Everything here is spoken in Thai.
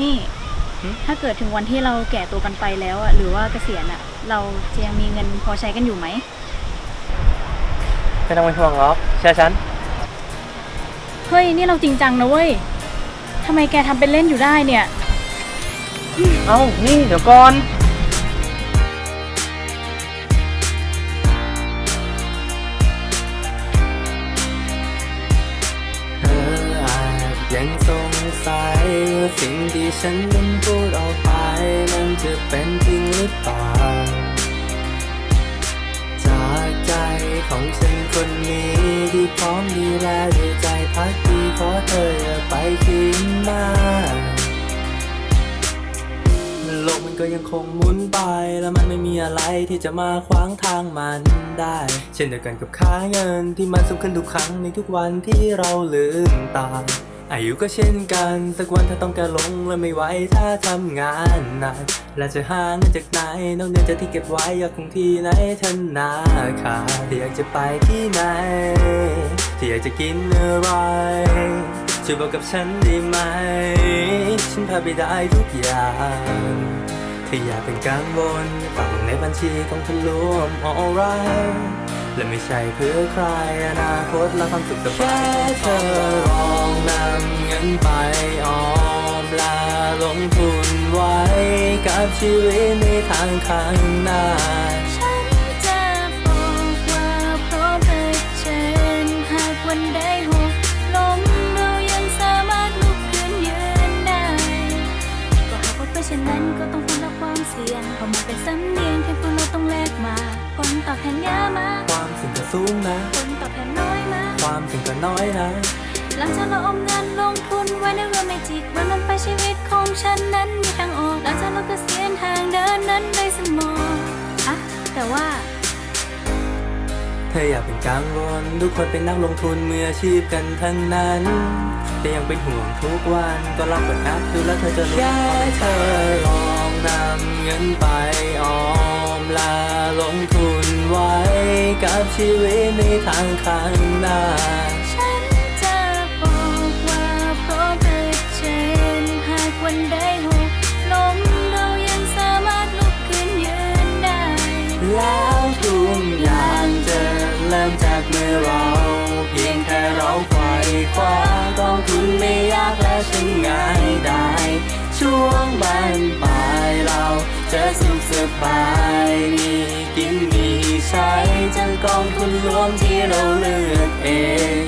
นี่ ถ้าเกิดถึงวันที่เราแก่ตัวกันไปแล้วอะหรือว่าเกษียณอะเราจะยังมีเงินพอใช้กันอยู่ไหมไม่ต้องเป็นห่วงหรอกเชื่อฉัน เฮ้ย นี่เราจริงจังนะเว้ยทำไมแกทำเป็นเล่นอยู่ได้เนี่ย เอ้า นี่ เดี๋ยวก่อน เธออาจยังสงสัยว่าสิ่งที่ฉันนั้นพูดออกไปนั้นจะเป็นจริงหรือเปล่า จากใจของฉันคนนี้ที่พร้อมดูแลด้วยใจพักดีขอเธออย่าไปคิด ก็ยังคงหมุนไป แล้วมันไม่มีอะไรที่จะมาขวางทางมันได้ เช่นเดียวกันกับค่าเงินที่มันสูงขึ้นทุกครั้งในทุกวันที่เราลืมตาอายุก็เช่นกัน สักวันถ้าต้องแก่ลงและไม่ไหวถ้าทำงานหนักและจะหาเงินจากไหนนอกเหนือจากที่เก็บไว้อยากคงที่ไหนธนาคารที่อยากจะไปที่ไหน ที่อยากจะกินอะไรช่วยบอกกับฉันได้ไหม ฉันพาไปได้ทุกอย่าง ถ้าอยากเป็นกังวลฝากในบัญชีของทุนรวม alright และไม่ใช่เพื่อใครอนาคตและความสุขสบายแค่เธอลองนำเงินไปออมและลงทุนไว้กับชีวิตในทางข้างหน้า สิ่งก็สูงนะ ผลตอบแทนน้อยมากความเสิ่งก็น้อยนะ หลังจากเราอมเงินลงทุนไว้ในเรือเมจิกวันนั้นไปชีวิตของฉันนั้นมีทางออก หลังจากเราเกษียณทางเดินนั้นได้สมองอะแต่ว่า เธออยากเป็นกังวลทุกคนเป็นนักลงทุนมืออาชีพกันทั้งนั้นแต่ยังเป็นห่วงทุกวันก็ลองเปิดแอปดูแล้วเธอจะรู้แค่เธอลองนำเงินไปออม กับชีวิตในทางข้างหน้า ฉันจะบอกว่าเพราะเผชิญหากวันใดหกล้มเรายังสามารถลุกขึ้นยืนได้ แล้วทุกอย่างจะเริ่มจากมือเรา เพียงแค่เราไขว่คว้ากองทุนไม่ยากและฉันง่ายได้ ช่วงบ้านปลายเราจะสุขสบาย องทุนรวมที่เราเลือกเองที่เราเลือกเอง